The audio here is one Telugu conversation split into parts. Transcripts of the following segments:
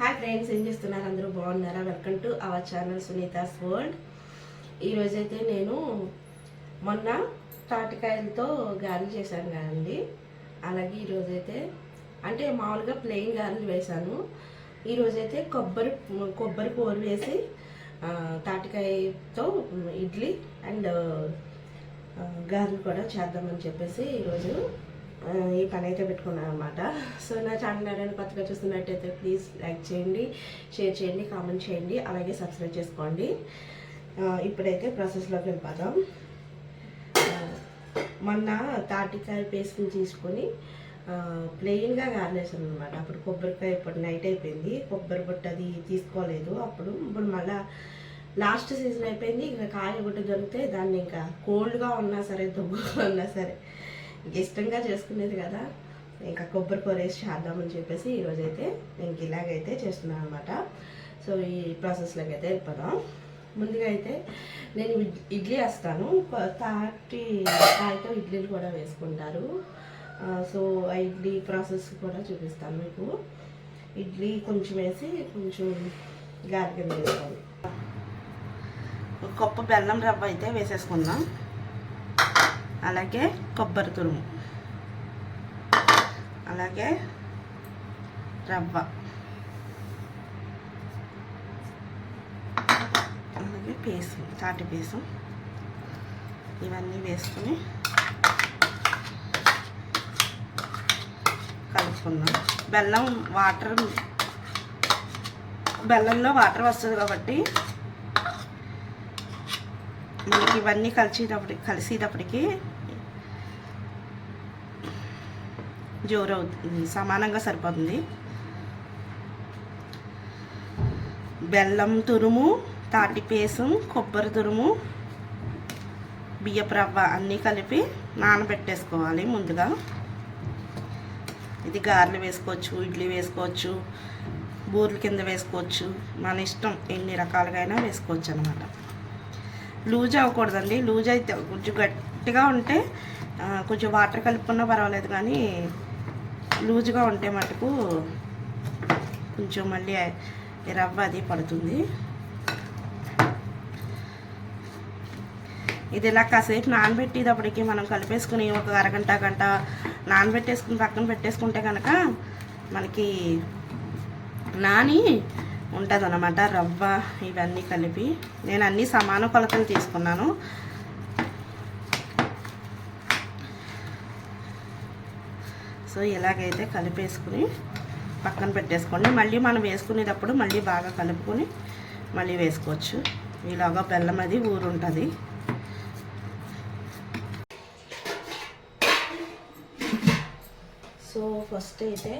హాయ్ ఫ్రెండ్స్ ఏం చేస్తున్నారు? అందరూ బాగున్నారా? Welcome to our channel Sunitha's world ఈరోజైతే నేను మొన్న తాటికాయలతో గారెలు చేశాను కదండి. అలాగే ఈరోజైతే అంటే మామూలుగా ప్లెయిన్ గారెలు వేశాను. ఈరోజైతే కొబ్బరి కొబ్బరి కూర వేసి తాటికాయతో ఇడ్లీ అండ్ గారెలు కూడా చేద్దామని చెప్పేసి ఈరోజు ఈ పని అయితే పెట్టుకున్నాను అనమాట సో నా ఛానల్ ఎవరైనా కొత్తగా చూస్తున్నట్టయితే ప్లీజ్ లైక్ చేయండి షేర్ చేయండి కామెంట్ చేయండి అలాగే సబ్స్క్రైబ్ చేసుకోండి. ఇప్పుడైతే ప్రాసెస్లోకి వెళ్ళిపోదాం. మొన్న తాటికాయ పేస్ట్ని తీసుకొని ప్లెయిన్గా గార్లేసాను అనమాట అప్పుడు కొబ్బరికాయ ఇప్పుడు నైట్ అయిపోయింది. కొబ్బరి బుట్ట అది తీసుకోలేదు. అప్పుడు ఇప్పుడు మళ్ళీ లాస్ట్ సీజన్ అయిపోయింది. ఇంకా కాయ ఒకటి దొరికితే దాన్ని ఇంకా కోల్డ్గా ఉన్నా సరే దుబ్బగా ఉన్నా సరే ఇష్టంగా చేసుకునేది కదా. ఇంకా కొబ్బరి కూర వేసి చేద్దామని చెప్పేసి ఈరోజైతే ఇంక ఇలాగైతే చేస్తున్నాను అనమాట సో ఈ ప్రాసెస్లోకి అయితే వెళ్ళిపోదాం. ముందుగా అయితే నేను ఇడ్లీ వేస్తాను. తాటి కాయతో ఇడ్లీలు కూడా వేసుకుంటారు. సో ఆ ఇడ్లీ ప్రాసెస్ కూడా చూపిస్తాను మీకు. ఇడ్లీ కొంచెం వేసి కొంచెం గారి కింద కొప్ప బెల్లం రవ్వ అయితే వేసేసుకుందాం. అలాగే కొబ్బరి తురుము. అలాగే రవ్వ. అలాగే పేసు తాటి పేసు. ఇవన్నీ వేసుకొని కలుపుకుందాం. బెల్లం వాటర్ బెల్లంలో వాటర్ వస్తుంది కాబట్టి మీకు ఇవన్నీ కలిసేటప్పటికి కలిసేటప్పటికి జోరు అవుతుంది సమానంగా సరిపోతుంది. బెల్లం తురుము తాటిపేసం కొబ్బరి తురుము బియ్యపు రవ్వ అన్నీ కలిపి నానబెట్టేసుకోవాలి ముందుగా. ఇది గారెలు వేసుకోవచ్చు ఇడ్లీ వేసుకోవచ్చు బూర్ల కింద వేసుకోవచ్చు. మన ఇష్టం ఎన్ని రకాలుగా అయినా వేసుకోవచ్చు అనమాట లూజ్ అవ్వకూడదండి. లూజ్ అయితే కొంచెం గట్టిగా ఉంటే కొంచెం వాటర్ కలుపుకున్నా పర్వాలేదు కానీ లూజ్గా ఉంటే మటుకు కొంచెం మళ్ళీ రవ్వ అది పడుతుంది. ఇది ఇలా కాసేపు నానబెట్టేటప్పటికి మనం కలిపేసుకుని ఒక అరగంట గంట నానబెట్టేసుకుని పక్కన పెట్టేసుకుంటే కనుక మనకి నాని ఉంటుందన్నమాట రవ్వ ఇవన్నీ కలిపి. నేను అన్ని సమాన కొలతలు తీసుకున్నాను. సో ఇలాగైతే కలిపేసుకుని పక్కన పెట్టేసుకోండి. మళ్ళీ మనం వేసుకునేటప్పుడు మళ్ళీ బాగా కలుపుకొని మళ్ళీ వేసుకోవచ్చు. ఇలాగా బెల్లం అది ఊరుంటుంది. సో ఫస్ట్ అయితే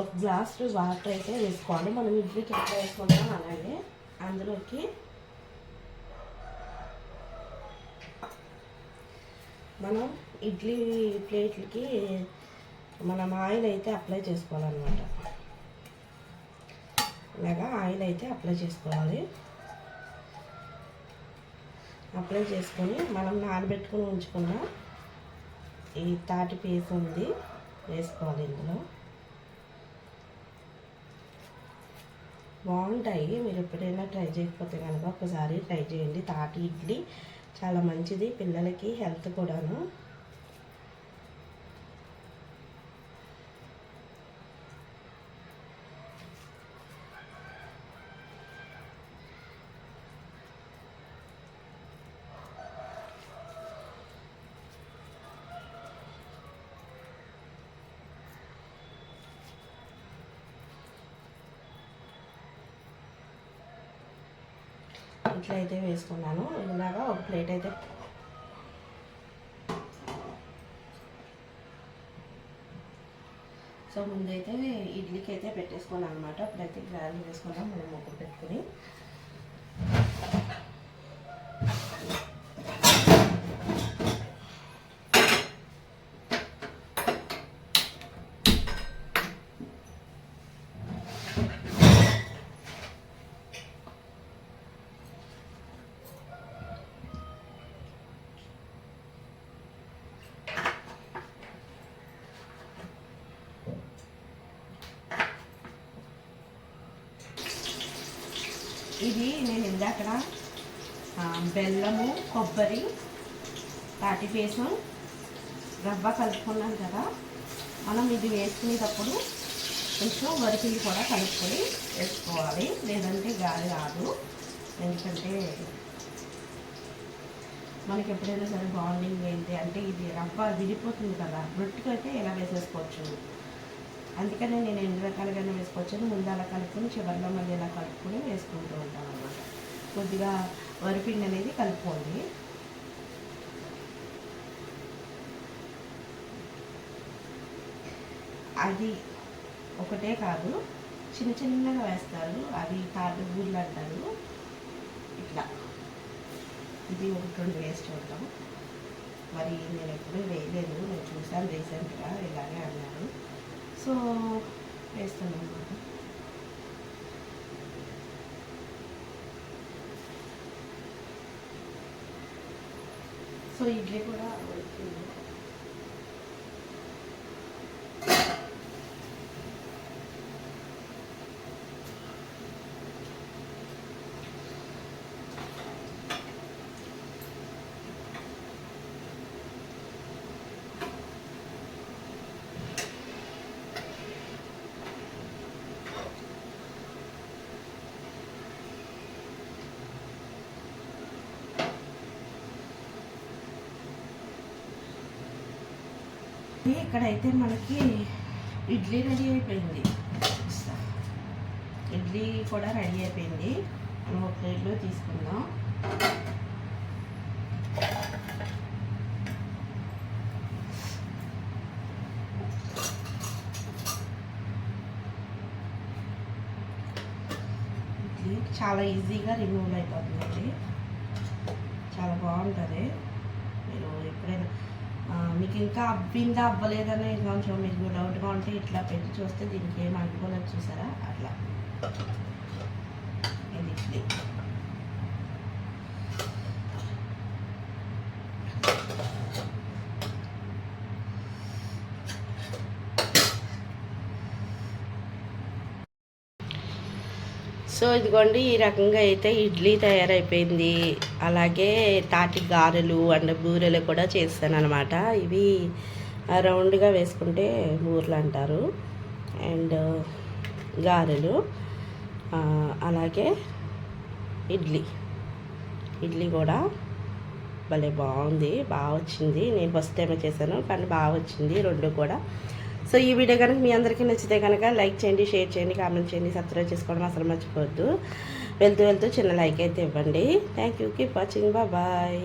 ఒక గ్లాస్ వాటర్ అయితే వేసుకోవాలి. మనం ఇడ్లీకి ఎట్లా వేసుకుంటాం అలాగే అందులోకి మనం ఇడ్లీ ప్లేట్లకి మనం ఆయిల్ అయితే అప్లై చేసుకోవాలన్నమాట. ఇలాగా ఆయిల్ అయితే అప్లై చేసుకోవాలి. అప్లై చేసుకొని మనం నానబెట్టుకుని ఉంచుకున్న ఈ తాటి పీస్ ఉంది వేసుకోవాలి ఇందులో. బాగుంటాయి. మీరు ఎప్పుడైనా ట్రై చేయకపోతే కనుక ఒకసారి ట్రై చేయండి. తాటి ఇడ్లీ చాలా మంచిది పిల్లలకి హెల్త్ కూడాను. ఇట్లా అయితే వేసుకున్నాను. ఇలాగా ఒక ప్లేట్ అయితే సో ముందైతే ఇడ్లీకి అయితే పెట్టేసుకున్నాను అనమాట అప్పుడైతే గ్రాండ్ వేసుకున్నాం మనం ముగ్గురు పెట్టుకుని. ఇది నేను ఇందాక బెల్లము కొబ్బరి తాటి పేసం రవ్వ కలుపుకున్నాను కదా. మనం ఇది వేసుకునేటప్పుడు కొంచెం వరిపిండి కూడా కలుపుకొని వేసుకోవాలి. లేదంటే గాలి రాదు. ఎందుకంటే మనకి ఎప్పుడైనా సరే బాండింగ్ ఏంటి అంటే ఇది రవ్వ విడిపోతుంది కదా. రొట్టెకి అయితే ఇలా వేసేసుకోవచ్చు? అందుకనే నేను ఎన్ని రకాలుగానే వేసుకోవచ్చు ముందు అలా కలుపుకొని చివరిలో మళ్ళీ ఇలా కలుపుకొని వేసుకుంటూ ఉంటాను అన్నమాట. కొద్దిగా వరిపిండి అనేది కలుపుకోండి. అది ఒకటే కాదు చిన్న చిన్నగా వేస్తారు. అవి తాడు గూళ్ళు అంటారు. ఇట్లా. ఇది ఒకటి రెండు వేసి చూద్దాం. మరి నేను ఎప్పుడూ వేయలేదు. నేను చూసాను రీసెంట్గా ఇలాగే అన్నారు. సో వేస్తాను అనమాట సో ఇడ్లీ కూడా ఉడికింది. ఇక్కడైతే మనకి ఇడ్లీ రెడీ అయిపోయింది. ఇడ్లీ కూడా రెడీ అయిపోయింది. మనం ఒక ప్లేట్లో తీసుకుందాం. చాలా ఈజీగా రిమూవ్ అయిపోతుందండి చాలా బాగుంటుంది. మీరు ఎప్పుడైనా మీకు ఇంకా అవ్విందా అవ్వలేదనే కొంచెం మీకు డౌట్గా ఉంటే ఇట్లా పెట్టి చూస్తే దీనికి ఏం అనుకోలేదు చూసారా? అట్లా. ఇది. సో ఇదిగోండి ఈ రకంగా అయితే ఇడ్లీ తయారైపోయింది. అలాగే తాటి గారెలు అండ్ బూరెలు కూడా చేస్తాను అనమాట ఇవి రౌండ్గా వేసుకుంటే బూరెలు అంటారు. అండ్ గారెలు అలాగే ఇడ్లీ. ఇడ్లీ కూడా భలే బాగుంది బాగా వచ్చింది. నేను ఫస్ట్ టైమే చేశాను కానీ బాగా వచ్చింది. రెండు కూడా సో ఈ వీడియో కనుక మీ అందరికీ నచ్చితే కనుక లైక్ చేయండి షేర్ చేయండి కామెంట్ చేయండి సబ్స్క్రైబ్ చేసుకోవడం అసలు మర్చిపోవద్దు. వెళ్తూ వెళ్తూ చిన్న లైక్ అయితే ఇవ్వండి. Thank you keep watching bye